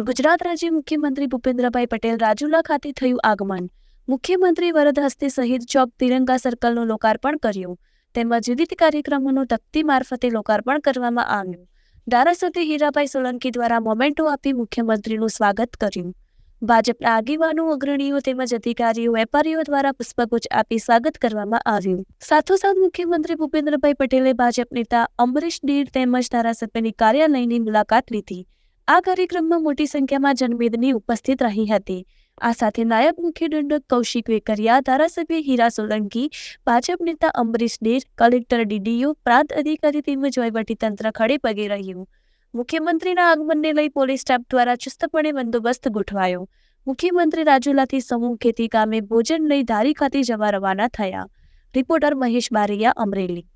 ગુજરાત રાજ્ય મુખ્યમંત્રી ભૂપેન્દ્રભાઈ પટેલ રાજુલા ખાતે થયું આગમન. મુખ્યમંત્રી વરદ હસ્તે શહીદ ચોક તિરંગા સર્કલનું લોકાર્પણ કર્યું. તેમજ વિવિધ કાર્યક્રમોનું તકતી મારફતે લોકાર્પણ કરવામાં આવ્યું. ધારાસભ્ય હીરાભાઈ સોલંકી દ્વારા મોમેન્ટો આપી મુખ્યમંત્રીનું સ્વાગત કર્યું. ભાજપના આગેવાનો, અગ્રણીઓ તેમજ અધિકારીઓ, વેપારીઓ દ્વારા પુષ્પગુચ્છ આપી સ્વાગત કરવામાં આવ્યું. સાથોસાથ મુખ્યમંત્રી ભૂપેન્દ્રભાઈ પટેલે ભાજપ નેતા અમરીશ ડેર તેમજ ધારાસભ્યની કાર્યાલયની મુલાકાત લીધી. આ કાર્યક્રમમાં મોટી સંખ્યામાં જનમેદની ઉપસ્થિત રહી હતી. આ સાથે નાયબ મુખ્ય દંડક કૌશિક વેકરિયા, ધારાસભ્ય હીરા સોલંકી, ભાજપ નેતા અમરીશ ડેર કલેક્ટર ડીડીયુ પ્રાંત અધિકારી તેમજ વહીવટીતંત્ર ખડે પગે રહ્યું. મુખ્યમંત્રીના આગમનને લઈ પોલીસ સ્ટાફ દ્વારા ચુસ્તપણે બંદોબસ્ત ગોઠવાયો. મુખ્યમંત્રી રાજુલાથી સમૂહ ખેતી કામે ભોજન લઈ ધારી ખાતે જવા રવાના થયા. રિપોર્ટર મહેશ બારૈયા અમરેલી.